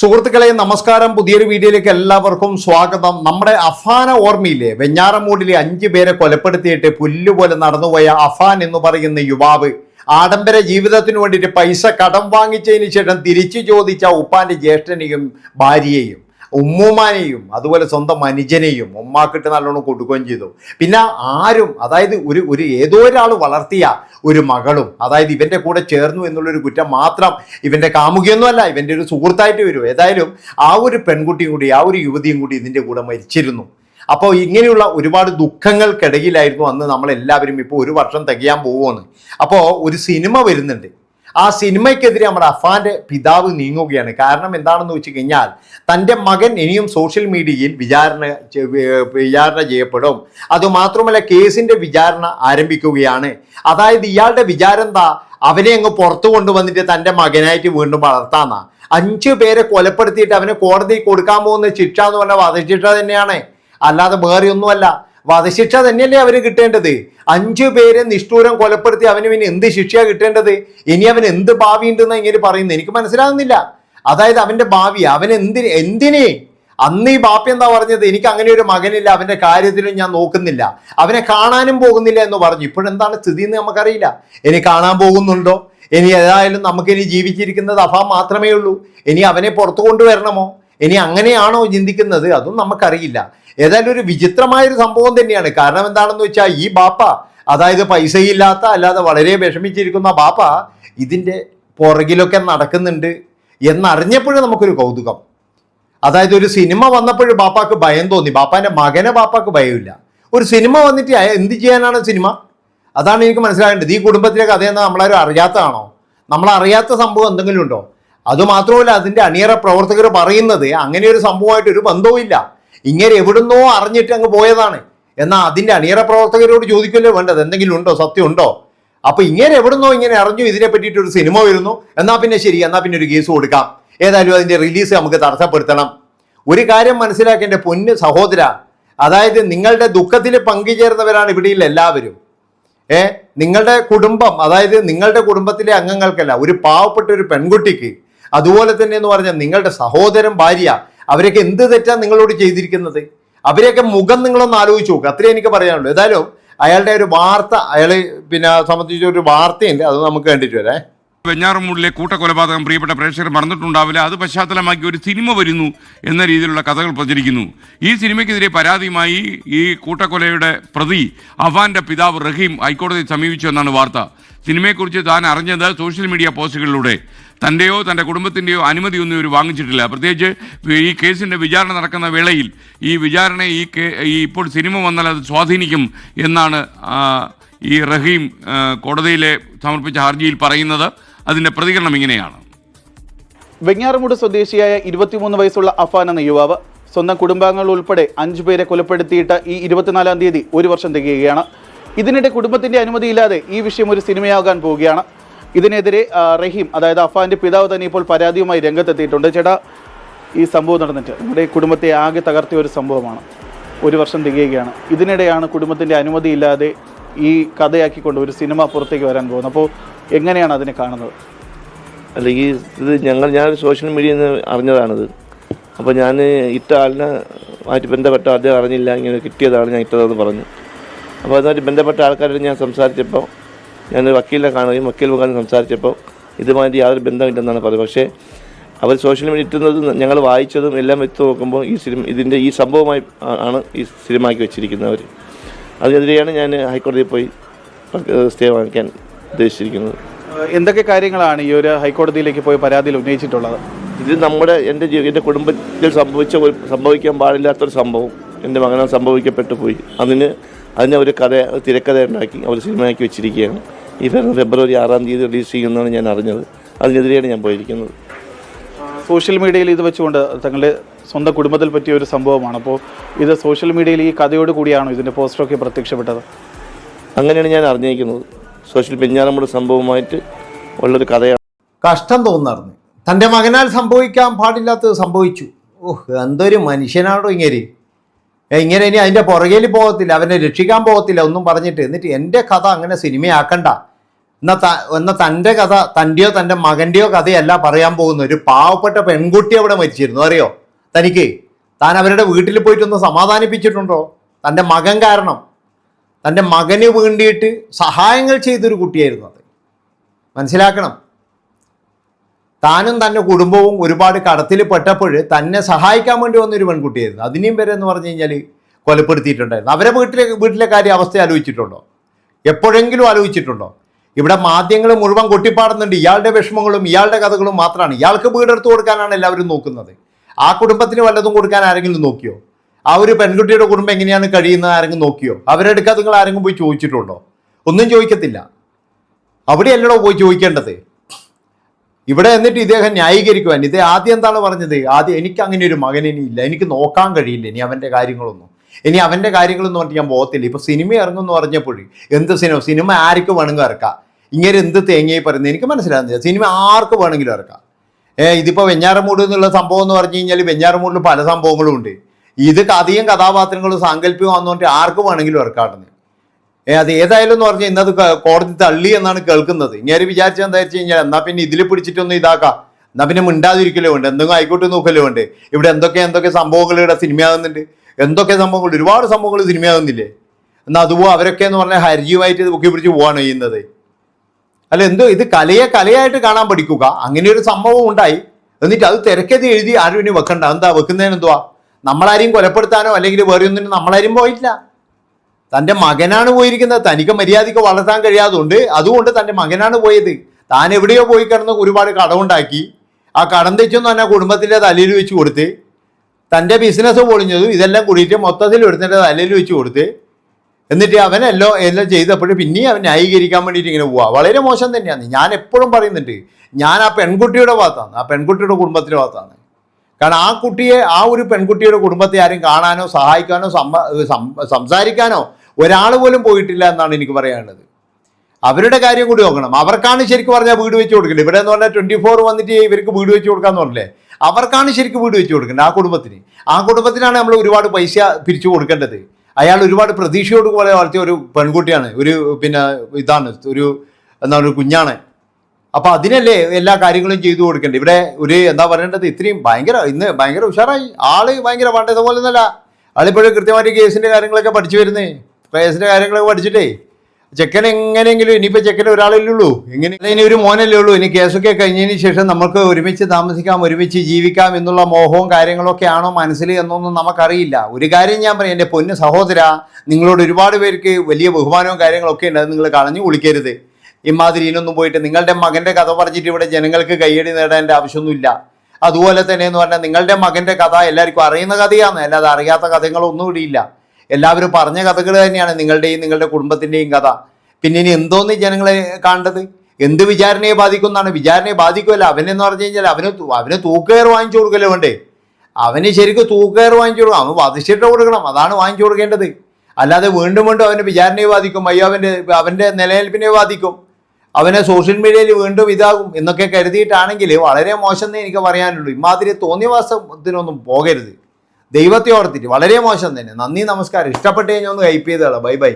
സുഹൃത്തുക്കളെ നമസ്കാരം. പുതിയൊരു വീഡിയോയിലേക്ക് എല്ലാവർക്കും സ്വാഗതം. നമ്മുടെ അഫാന ഓർമ്മയിലെ വെഞ്ഞാറമൂടിലെ അഞ്ചു പേരെ കൊലപ്പെടുത്തിയിട്ട് പുല്ലുപോലെ നടന്നുപോയ അഫാൻ എന്ന് പറയുന്ന യുവാവ് ആഡംബര ജീവിതത്തിന് വേണ്ടിയിട്ട് പൈസ കടം വാങ്ങിച്ചതിന് ശേഷം തിരിച്ചു ചോദിച്ച ഉപ്പാന്റെ ജ്യേഷ്ഠനെയും ഭാര്യയെയും. ഉമ്മുമാനെയും അതുപോലെ സ്വന്തം അനുജനെയും ഉമ്മാക്കിട്ട് നല്ലോണം കൊടുക്കുകയും ചെയ്തു. പിന്നെ ആരും അതായത് ഒരു ഒരു ഏതോ ഒരാൾ വളർത്തിയ ഒരു മകളും അതായത് ഇവന്റെ കൂടെ ചേർന്നു എന്നുള്ളൊരു കുറ്റം മാത്രം ഇവന്റെ കാമുകിയൊന്നുമല്ല ഇവന്റെ ഒരു സുഹൃത്തായിട്ട് വരും. ഏതായാലും ആ ഒരു പെൺകുട്ടിയും കൂടി ആ ഒരു യുവതിയും കൂടി ഇതിന്റെ കൂടെ മരിച്ചിരുന്നു. അപ്പോൾ ഇങ്ങനെയുള്ള ഒരുപാട് ദുഃഖങ്ങൾക്കിടയിലായിരുന്നു അന്ന് നമ്മളെല്ലാവരും ഇപ്പോൾ ഒരു വർഷം തികയാൻ പോവുകയാണ്. അപ്പോൾ ഒരു സിനിമ വരുന്നുണ്ട്. ആ സിനിമയ്ക്കെതിരെ നമ്മുടെ അഫാന്റെ പിതാവ് നീങ്ങുകയാണ്. കാരണം എന്താണെന്ന് വെച്ച് കഴിഞ്ഞാൽ തന്റെ മകൻ ഇനിയും സോഷ്യൽ മീഡിയയിൽ വിചാരണ വിചാരണ ചെയ്യപ്പെടും. അതുമാത്രമല്ല കേസിന്റെ വിചാരണ ആരംഭിക്കുകയാണ്. അതായത് ഇയാളുടെ വിചാരം എന്താ? അവനെ അങ്ങ് പുറത്തു കൊണ്ടുവന്നിട്ട് തന്റെ മകനായിട്ട് വീണ്ടും വളർത്താന്നാ. അഞ്ചു പേരെ കൊലപ്പെടുത്തിയിട്ട് അവനെ കോടതിയിൽ കൊടുക്കാൻ പോകുന്ന ശിക്ഷ എന്ന് പറഞ്ഞാൽ വധശിക്ഷ തന്നെയാണ്. അല്ലാതെ വേറെ ഒന്നുമല്ല. വധശിക്ഷ തന്നെയല്ലേ അവന് കിട്ടേണ്ടത്? അഞ്ചു പേരെ നിഷ്ഠൂരം കൊലപ്പെടുത്തി അവന് പിന്നെ എന്ത് ശിക്ഷയാണ് കിട്ടേണ്ടത്? ഇനി അവൻ എന്ത് ഭാവി ഉണ്ടെന്ന് ഇങ്ങനെ പറയുന്നത്? എനിക്ക് മനസ്സിലാകുന്നില്ല. അതായത് അവന്റെ ഭാവി അവൻ എന്തിന് എന്തിനെ? അന്ന് ഈ ബാപ്പ എന്താ പറഞ്ഞത്? എനിക്ക് അങ്ങനെ ഒരു മകനില്ല അവന്റെ കാര്യത്തിലും ഞാൻ നോക്കുന്നില്ല. അവനെ കാണാനും പോകുന്നില്ല എന്ന് പറഞ്ഞു. ഇപ്പോഴെന്താണ് സ്ഥിതി എന്ന് നമുക്കറിയില്ല. ഇനി കാണാൻ പോകുന്നുണ്ടോ? ഇനി ഏതായാലും നമുക്ക് ഇനി ജീവിച്ചിരിക്കുന്നത് അഫാ മാത്രമേ ഉള്ളൂ. ഇനി അവനെ പുറത്തു കൊണ്ടുവരണമോ? ഇനി അങ്ങനെയാണോ ചിന്തിക്കുന്നത്? അതും നമുക്കറിയില്ല. ഏതായാലും ഒരു വിചിത്രമായൊരു സംഭവം തന്നെയാണ്. കാരണം എന്താണെന്ന് വെച്ചാൽ ഈ ബാപ്പ അതായത് പൈസയില്ലാത്ത അല്ലാതെ വളരെ വിഷമിച്ചിരിക്കുന്ന ബാപ്പ ഇതിന്റെ പുറകിലൊക്കെ നടക്കുന്നുണ്ട് എന്നറിഞ്ഞപ്പോഴും നമുക്കൊരു കൗതുകം. അതായത് ഒരു സിനിമ വന്നപ്പോഴും ബാപ്പാക്ക് ഭയം തോന്നി. ബാപ്പാന്റെ മകനെ ബാപ്പാക്ക് ഭയമില്ല. ഒരു സിനിമ വന്നിട്ട് എന്ത് ചെയ്യാനാണ് സിനിമ? അതാണ് എനിക്ക് മനസ്സിലാകേണ്ടത്. ഈ കുടുംബത്തിലെ കഥയെന്ന് നമ്മളാരും അറിയാത്തതാണോ? നമ്മളറിയാത്ത സംഭവം എന്തെങ്കിലും ഉണ്ടോ? അതുമാത്രമല്ല അതിന്റെ അണിയറ പ്രവർത്തകർ പറയുന്നത് അങ്ങനെ ഒരു സംഭവമായിട്ട് ഒരു ബന്ധവും ഇല്ല ഇങ്ങനെ എവിടുന്നോ അറിഞ്ഞിട്ട് അങ്ങ് പോയതാണ്. എന്നാൽ അതിന്റെ അണിയറ പ്രവർത്തകരോട് ചോദിക്കല്ലോ വേണ്ടത്? എന്തെങ്കിലും ഉണ്ടോ? സത്യം ഉണ്ടോ? അപ്പൊ ഇങ്ങനെ എവിടുന്നോ ഇങ്ങനെ അറിഞ്ഞു ഇതിനെ പറ്റിയിട്ട് ഒരു സിനിമ വരുന്നു. എന്നാൽ പിന്നെ ശരി എന്നാൽ പിന്നെ ഒരു കേസ് കൊടുക്കാം. ഏതായാലും അതിന്റെ റിലീസ് നമുക്ക് തടസ്സപ്പെടുത്തണം. ഒരു കാര്യം മനസ്സിലാക്കേണ്ട പൊന്ന് സഹോദര അതായത് നിങ്ങളുടെ ദുഃഖത്തിൽ പങ്കുചേർന്നവരാണ് ഇവിടെയുള്ള എല്ലാവരും. ഏ നിങ്ങളുടെ കുടുംബം അതായത് നിങ്ങളുടെ കുടുംബത്തിലെ അംഗങ്ങൾക്കല്ല ഒരു പാവപ്പെട്ട ഒരു പെൺകുട്ടിക്ക്. അതുപോലെ തന്നെ എന്ന് പറഞ്ഞാൽ നിങ്ങളുടെ സഹോദരൻ ഭാര്യ അവരൊക്കെ എന്ത് തെറ്റാണ് നിങ്ങളോട് ചെയ്തിരിക്കുന്നത്? അവരെയൊക്കെ മുഖം നിങ്ങളൊന്ന് ആലോചിച്ച് നോക്കുക അത്രേ എനിക്ക് പറയാനുള്ളൂ. ഏതായാലും അയാളുടെ ഒരു വാർത്ത അയാൾ പിന്നെ സംബന്ധിച്ച ഒരു വാർത്തയുണ്ട്. അത് നമുക്ക് കണ്ടിട്ട് വരാം. വെഞ്ഞാറമൂടിലെ കൂട്ടക്കൊലപാതകം പ്രിയപ്പെട്ട പ്രേക്ഷകർ മറന്നിട്ടുണ്ടാവില്ല. അത് പശ്ചാത്തലമാക്കി ഒരു സിനിമ വരുന്നു എന്ന രീതിയിലുള്ള കഥകൾ പ്രചരിക്കുന്നു. ഈ സിനിമയ്ക്കെതിരെ പരാതിയുമായി ഈ കൂട്ടക്കൊലയുടെ പ്രതി അഫാന്റെ പിതാവ് റഹീം ഹൈക്കോടതിയെ സമീപിച്ചു എന്നാണ് വാർത്ത. സിനിമയെക്കുറിച്ച് താൻ അറിഞ്ഞത് സോഷ്യൽ മീഡിയ പോസ്റ്റുകളിലൂടെ. തന്റെയോ തന്റെ കുടുംബത്തിന്റെയോ അനുമതിയൊന്നും ഇവർ വാങ്ങിച്ചിട്ടില്ല. പ്രത്യേകിച്ച് ഈ കേസിന്റെ വിചാരണ നടക്കുന്ന വേളയിൽ ഈ വിചാരണ ഈ ഇപ്പോൾ സിനിമ വന്നാൽ അത് സ്വാധീനിക്കും എന്നാണ് ഈ റഹീം കോടതിയിലെ സമർപ്പിച്ച ഹർജിയിൽ പറയുന്നത്. അതിന്റെ പ്രതികരണം ഇങ്ങനെയാണ്. വെങ്ങാറമൂട് സ്വദേശിയായ ഇരുപത്തിമൂന്ന് വയസ്സുള്ള അഫാൻ എന്ന യുവാവ് സ്വന്തം കുടുംബാംഗങ്ങൾ ഉൾപ്പെടെ അഞ്ചു പേരെ കൊലപ്പെടുത്തിയിട്ട് ഈ ഇരുപത്തിനാലാം തീയതി ഒരു വർഷം തികയുകയാണ്. ഇതിനിടെ കുടുംബത്തിന്റെ അനുമതിയില്ലാതെ ഈ വിഷയം ഒരു സിനിമയാകാൻ പോവുകയാണ്. ഇതിനെതിരെ റഹീം അതായത് അഫാന്റെ പിതാവ് തന്നെ ഇപ്പോൾ പരാതിയുമായി രംഗത്തെത്തിയിട്ടുണ്ട്. ചേട്ടാ ഈ സംഭവം നടന്നിട്ട് നമ്മുടെ കുടുംബത്തെ ആകെ തകർത്തിയ ഒരു സംഭവമാണ്. ഒരു വർഷം തികയുകയാണ്. ഇതിനിടെയാണ് കുടുംബത്തിന്റെ അനുമതിയില്ലാതെ ഈ കഥയാക്കിക്കൊണ്ട് ഒരു സിനിമ പുറത്തേക്ക് വരാൻ പോകുന്നത്. അപ്പോൾ എങ്ങനെയാണ് അതിനെ കാണുന്നത്? അല്ലെങ്കിൽ ഇത് ഞങ്ങൾ ഞാൻ സോഷ്യൽ മീഡിയയിൽ നിന്ന് അറിഞ്ഞതാണിത്. അപ്പോൾ ഞാൻ ഇട്ട ആളിനെ ആയിട്ട് ബന്ധപ്പെട്ട അദ്ദേഹം അറിഞ്ഞില്ല ഇങ്ങനെ കിട്ടിയതാണ് ഞാൻ ഇട്ടതെന്ന് പറഞ്ഞു. അപ്പോൾ അതുമായിട്ട് ബന്ധപ്പെട്ട ആൾക്കാരോട് ഞാൻ സംസാരിച്ചപ്പോൾ ഞാൻ വക്കീലിനെ കാണുകയും വക്കീൽ മുഖാന്തരം സംസാരിച്ചപ്പോൾ ഇതുമായിട്ട് യാതൊരു ബന്ധമില്ലെന്നാണ് പറയുന്നത് പക്ഷേ അവർ സോഷ്യൽ മീഡിയ ഇട്ടുന്നത് ഞങ്ങൾ വായിച്ചതും എല്ലാം വെച്ച് നോക്കുമ്പോൾ ഈ സിനിമ ഇതിന്റെ ഈ സംഭവമായി ആണ് ഈ സിനിമയാക്കി വെച്ചിരിക്കുന്നവർ അതിനെതിരെയാണ് ഞാൻ ഹൈക്കോടതിയിൽ പോയി സ്റ്റേ വാങ്ങിക്കാൻ ഉദ്ദേശിച്ചിരിക്കുന്നത്. എന്തൊക്കെ കാര്യങ്ങളാണ് ഈ ഒരു ഹൈക്കോടതിയിലേക്ക് പോയി പരാതിയിൽ ഉന്നയിച്ചിട്ടുള്ളത്? ഇത് നമ്മുടെ എന്റെ എന്റെ കുടുംബത്തിൽ സംഭവിച്ച ഒരു സംഭവിക്കാൻ പാടില്ലാത്തൊരു സംഭവം. എന്റെ മകനാൽ സംഭവിക്കപ്പെട്ടു പോയി. അതിന് അതിനെ ഒരു കഥ തിരക്കഥ ഉണ്ടാക്കി അവർ സിനിമയാക്കി വെച്ചിരിക്കുകയാണ്. ഈ വരുന്ന ഫെബ്രുവരി ആറാം തീയതി റിലീസ് ചെയ്യുമെന്നാണ് ഞാൻ അറിഞ്ഞത്. അതിനെതിരെയാണ് ഞാൻ പോയിരിക്കുന്നത്. സോഷ്യൽ മീഡിയയിൽ ഇത് വെച്ചുകൊണ്ട് തങ്ങളുടെ സ്വന്തം കുടുംബത്തിൽ പറ്റിയ ഒരു സംഭവമാണ്. അപ്പോൾ ഇത് സോഷ്യൽ മീഡിയയിൽ ഈ കഥയോട് കൂടിയാണോ ഇതിന്റെ പോസ്റ്ററൊക്കെ പ്രത്യക്ഷപ്പെട്ടത്? അങ്ങനെയാണ് ഞാൻ അറിഞ്ഞിരിക്കുന്നത്. സോഷ്യൽ പെഞ്ഞാറമ്മയുടെ സംഭവമായിട്ട് ഉള്ളൊരു കഥയാണ്. കഷ്ടം തോന്നാറുണ്ട് തന്റെ മകനാൽ സംഭവിക്കാൻ പാടില്ലാത്തത് സംഭവിച്ചു. ഓഹ് എന്തൊരു മനുഷ്യനാണോ ഇങ്ങനെ? ഇങ്ങനെ ഇനി അതിന്റെ പുറകിൽ പോകത്തില്ല അവനെ രക്ഷിക്കാൻ പോകത്തില്ല ഒന്നും പറഞ്ഞിട്ട്. എന്നിട്ട് എന്റെ കഥ അങ്ങനെ സിനിമയാക്കണ്ട. എന്നാ തന്റെ കഥ തന്റെയോ തന്റെ മകന്റെയോ കഥയല്ല പറയാൻ പോകുന്ന ഒരു പാവപ്പെട്ട പെൺകുട്ടി അവിടെ മരിച്ചിരുന്നു. അറിയോ? തനിക്ക് താൻ അവരുടെ വീട്ടിൽ പോയിട്ടൊന്ന് സമാധാനിപ്പിച്ചിട്ടുണ്ടോ? തന്റെ മകൻ കാരണം. തന്റെ മകന് വേണ്ടിയിട്ട് സഹായങ്ങൾ ചെയ്തൊരു കുട്ടിയായിരുന്നു അത്. മനസ്സിലാക്കണം. താനും തന്റെ കുടുംബവും ഒരുപാട് കടത്തിൽ പെട്ടപ്പോൾ തന്നെ സഹായിക്കാൻ വേണ്ടി വന്നൊരു പെൺകുട്ടിയായിരുന്നു. അതിനെയും പേരെ എന്ന് പറഞ്ഞു കഴിഞ്ഞാൽ കൊലപ്പെടുത്തിയിട്ടുണ്ടായിരുന്നു. അവരെ വീട്ടിലെ വീട്ടിലെ കാര്യം അവസ്ഥ ആലോചിച്ചിട്ടുണ്ടോ? എപ്പോഴെങ്കിലും ആലോചിച്ചിട്ടുണ്ടോ? ഇവിടെ മാധ്യമങ്ങൾ മുഴുവൻ കൊട്ടിപ്പാടുന്നുണ്ട്. ഇയാളുടെ വിഷമങ്ങളും ഇയാളുടെ കഥകളും മാത്രമാണ്. ഇയാൾക്ക് വീടെടുത്ത് കൊടുക്കാനാണ് എല്ലാവരും നോക്കുന്നത്. ആ കുടുംബത്തിന് വല്ലതും കൊടുക്കാൻ ആരെങ്കിലും നോക്കിയോ? ആ ഒരു പെൺകുട്ടിയുടെ കുടുംബം എങ്ങനെയാണ് കഴിയുന്നത് ആരെങ്കിലും നോക്കിയോ? അവരുടെ നിങ്ങൾ ആരെങ്കിലും പോയി ചോദിച്ചിട്ടുണ്ടോ? ഒന്നും ചോദിക്കത്തില്ല. അവിടെയല്ലടോ പോയി ചോദിക്കേണ്ടത്? ഇവിടെ എന്നിട്ട് ഇദ്ദേഹം ന്യായീകരിക്കുവാൻ ഇത് ആദ്യം എന്താണ് പറഞ്ഞത്? ആദ്യം എനിക്ക് അങ്ങനെ ഒരു മകൻ ഇനി ഇല്ല. എനിക്ക് നോക്കാൻ കഴിയില്ല. ഇനി അവന്റെ കാര്യങ്ങളൊന്നും. ഇനി അവന്റെ കാര്യങ്ങളൊന്നും പറഞ്ഞിട്ട് ഞാൻ പോകത്തില്ല. ഇപ്പോൾ സിനിമ ഇറങ്ങുമെന്ന് പറഞ്ഞപ്പോൾ എന്ത് സിനിമ? സിനിമ ആർക്ക് വേണമെങ്കിൽ ഇറക്കാം. ഇങ്ങനെ എന്ത് തേങ്ങയായി പറയുന്നത് എനിക്ക് മനസ്സിലാകുന്നില്ല. സിനിമ ആർക്ക് വേണമെങ്കിലും ഇറക്കാം. ഇതിപ്പോൾ വെഞ്ഞാറമൂട് എന്നുള്ള സംഭവം എന്ന് പറഞ്ഞു കഴിഞ്ഞാൽ വെഞ്ഞാറമൂടിൽ പല സംഭവങ്ങളും ഉണ്ട്. ഇത് കഥയും കഥാപാത്രങ്ങളും സാങ്കല്പികം വന്നുകൊണ്ട് ആർക്ക് വേണമെങ്കിലും ഇറക്കാട്ടെന്ന്. ഏഹ് അത് ഏതായാലും എന്ന് പറഞ്ഞാൽ ഇന്നത് കോടതി തള്ളി എന്നാണ് കേൾക്കുന്നത്. ഇങ്ങനെ വിചാരിച്ചത് എന്താ വെച്ച് കഴിഞ്ഞാൽ എന്നാൽ പിന്നെ ഇതിൽ പിടിച്ചിട്ടൊന്നും ഇതാക്കാം. എന്നാ പിന്നെ മിണ്ടാതിരിക്കലോ ഉണ്ട് എന്തെങ്കിലും ആയിക്കോട്ടെ നോക്കലോ ഉണ്ട് ഇവിടെ എന്തൊക്കെ എന്തൊക്കെ സംഭവങ്ങൾ ഇവിടെ സിനിമയാകുന്നുണ്ട്. എന്തൊക്കെ സംഭവങ്ങൾ ഒരുപാട് സംഭവങ്ങൾ സിനിമയാകുന്നില്ലേ? എന്നാൽ അതുപോലെ അവരൊക്കെ എന്ന് പറഞ്ഞാൽ ഹർജിയുമായിട്ട് ഇത് പൊക്കി പിടിച്ച് പോവാണ് ചെയ്യുന്നത്. അല്ല എന്തോ ഇത് കലയെ കലയായിട്ട് കാണാൻ പഠിക്കുക. അങ്ങനെ ഒരു സംഭവം ഉണ്ടായി. എന്നിട്ട് അത് തിരക്കത് എഴുതി ആരും ഇനി വെക്കണ്ട. എന്താ വെക്കുന്നതിന് എന്തുവാ? നമ്മളാരെയും കൊലപ്പെടുത്താനോ അല്ലെങ്കിൽ വേറെ ഒന്നിനും നമ്മളാരും പോയിട്ടില്ല. തന്റെ മകനാണ് പോയിരിക്കുന്നത്. തനിക്ക് മര്യാദയ്ക്ക് വളർത്താൻ കഴിയാതുകൊണ്ട് അതുകൊണ്ട് തന്റെ മകനാണ് പോയത്. താൻ എവിടെയോ പോയി കിടന്ന് ഒരുപാട് കടമുണ്ടാക്കി. ആ കടം തെച്ചൊന്നും തന്നെ കുടുംബത്തിന്റെ തലയിൽ വെച്ച് കൊടുത്ത് തന്റെ ബിസിനസ് പൊളിഞ്ഞതും ഇതെല്ലാം കൂടിയിട്ട് മൊത്തത്തിൽ ഒരുത്തിന്റെ തലയിൽ വെച്ച് കൊടുത്ത് എന്നിട്ട് അവൻ എല്ലോ എല്ലാം ചെയ്തപ്പോഴും പിന്നെയും അവൻ ന്യായീകരിക്കാൻ വേണ്ടിയിട്ട് ഇങ്ങനെ പോവുക വളരെ മോശം തന്നെയാണ്. ഞാൻ എപ്പോഴും പറയുന്നുണ്ട് ഞാൻ ആ പെൺകുട്ടിയുടെ ഭാഗത്താണ് ആ പെൺകുട്ടിയുടെ കുടുംബത്തിന്റെ ഭാഗത്താണ്. കാരണം ആ കുട്ടിയെ ആ ഒരു പെൺകുട്ടിയുടെ കുടുംബത്തെ ആരും കാണാനോ സഹായിക്കാനോ സംസാരിക്കാനോ ഒരാൾ പോലും പോയിട്ടില്ല എന്നാണ് എനിക്ക് പറയാനുള്ളത്. അവരുടെ കാര്യം കൂടി നോക്കണം. അവർക്കാണ് ശരിക്കും പറഞ്ഞാൽ വീട് വെച്ച് കൊടുക്കേണ്ടത്. ഇവിടെ എന്ന് പറഞ്ഞാൽ ട്വന്റി ഫോർ വന്നിട്ട് ഇവർക്ക് വീട് വെച്ച് കൊടുക്കാന്ന് പറഞ്ഞില്ലേ? അവർക്കാണ് ശരിക്കും വീട് വെച്ച് കൊടുക്കേണ്ടത് ആ കുടുംബത്തിന്. ആ കുടുംബത്തിനാണ് നമ്മൾ ഒരുപാട് പൈസ പിരിച്ചു കൊടുക്കേണ്ടത്. അയാൾ ഒരുപാട് പ്രതീക്ഷയോട് പോലെ വളർത്തിയ ഒരു പെൺകുട്ടിയാണ്. ഒരു പിന്നെ ഇതാണ് ഒരു എന്താണ് ഒരു കുഞ്ഞാണ്. അപ്പൊ അതിനല്ലേ എല്ലാ കാര്യങ്ങളും ചെയ്തു കൊടുക്കേണ്ടത്? ഇവിടെ ഒരു എന്താ പറയേണ്ടത്? ഇത്രയും ഭയങ്കര ഇന്ന് ഭയങ്കര ഉഷാറായി. ആൾ ഭയങ്കര പണ്ടതുപോലെ പോലെ ഒന്നല്ല. ആളിപ്പോഴും കൃത്യമായിട്ട് കേസിന്റെ കാര്യങ്ങളൊക്കെ പഠിച്ചു വരുന്നേ. കേസിന്റെ കാര്യങ്ങളൊക്കെ പഠിച്ചിട്ടേ ചെക്കൻ എങ്ങനെയെങ്കിലും ഇനിയിപ്പോ ചെക്കൻ ഒരാളല്ലേ ഉള്ളൂ എങ്ങനെ ഇനി ഒരു മോനല്ലേ ഉള്ളൂ. ഇനി കേസൊക്കെ കഴിഞ്ഞതിന് ശേഷം നമുക്ക് ഒരുമിച്ച് താമസിക്കാം ഒരുമിച്ച് ജീവിക്കാം എന്നുള്ള മോഹവും കാര്യങ്ങളൊക്കെ ആണോ മനസ്സിൽ എന്നൊന്നും നമുക്കറിയില്ല. ഒരു കാര്യം ഞാൻ പറയാം എന്റെ പൊന്ന് സഹോദര നിങ്ങളോട് ഒരുപാട് പേർക്ക് വലിയ ബഹുമാനവും കാര്യങ്ങളൊക്കെ ഉണ്ട്. നിങ്ങൾ കളഞ്ഞു കുളിക്കരുത്. ഇമാതിരി ഇനൊന്നും പോയിട്ട് നിങ്ങളുടെ മകന്റെ കഥ പറഞ്ഞിട്ട് ഇവിടെ ജനങ്ങൾക്ക് കയ്യടി നേടേണ്ട ആവശ്യമൊന്നുമില്ല. അതുപോലെ തന്നെ എന്ന് പറഞ്ഞാൽ നിങ്ങളുടെ മകന്റെ കഥ എല്ലാവർക്കും അറിയുന്ന കഥയാണ്. അല്ലാതെ അറിയാത്ത കഥകളൊന്നും ഇവിടെ ഇല്ല. എല്ലാവരും പറഞ്ഞ കഥകൾ തന്നെയാണ് നിങ്ങളുടെയും നിങ്ങളുടെ കുടുംബത്തിന്റെയും കഥ. പിന്നെ ഇനി എന്തോന്ന് ജനങ്ങളെ കാണേണ്ടത്? എന്ത് വിചാരണയെ ബാധിക്കുന്നതാണ് വിചാരണയെ ബാധിക്കുമല്ല അവനെന്ന് പറഞ്ഞു കഴിഞ്ഞാൽ അവന് അവന് തൂക്കുകയർ വാങ്ങിച്ചു കൊടുക്കല്ലോ വേണ്ടേ? അവന് ശരിക്കും തൂക്കുകയർ വാങ്ങിച്ചു കൊടുക്കണം. അവൻ വധിച്ചിട്ട് കൊടുക്കണം. അതാണ് വാങ്ങിച്ചു കൊടുക്കേണ്ടത്. അല്ലാതെ വീണ്ടും വീണ്ടും അവന്റെ വിചാരണയെ ബാധിക്കും. അയ്യോ അവന്റെ അവന്റെ നിലനിൽപ്പിനെ ബാധിക്കും. അവനെ സോഷ്യൽ മീഡിയയിൽ വീണ്ടും ഇതാകും എന്നൊക്കെ കരുതിയിട്ടാണെങ്കിൽ വളരെ മോശം എന്നേ എനിക്ക് പറയാനുള്ളൂ. ഇമാതിരി തോന്നിയവാസത്തിനൊന്നും പോകരുത്. ദൈവത്തെ ഓർത്തിട്ട്. വളരെ മോശം തന്നെ. നന്ദി നമസ്കാരം. ഇഷ്ടപ്പെട്ട് കഴിഞ്ഞാൽ ഒന്ന് ഹൈപ്പ് ചെയ്തോളാം. Bye bye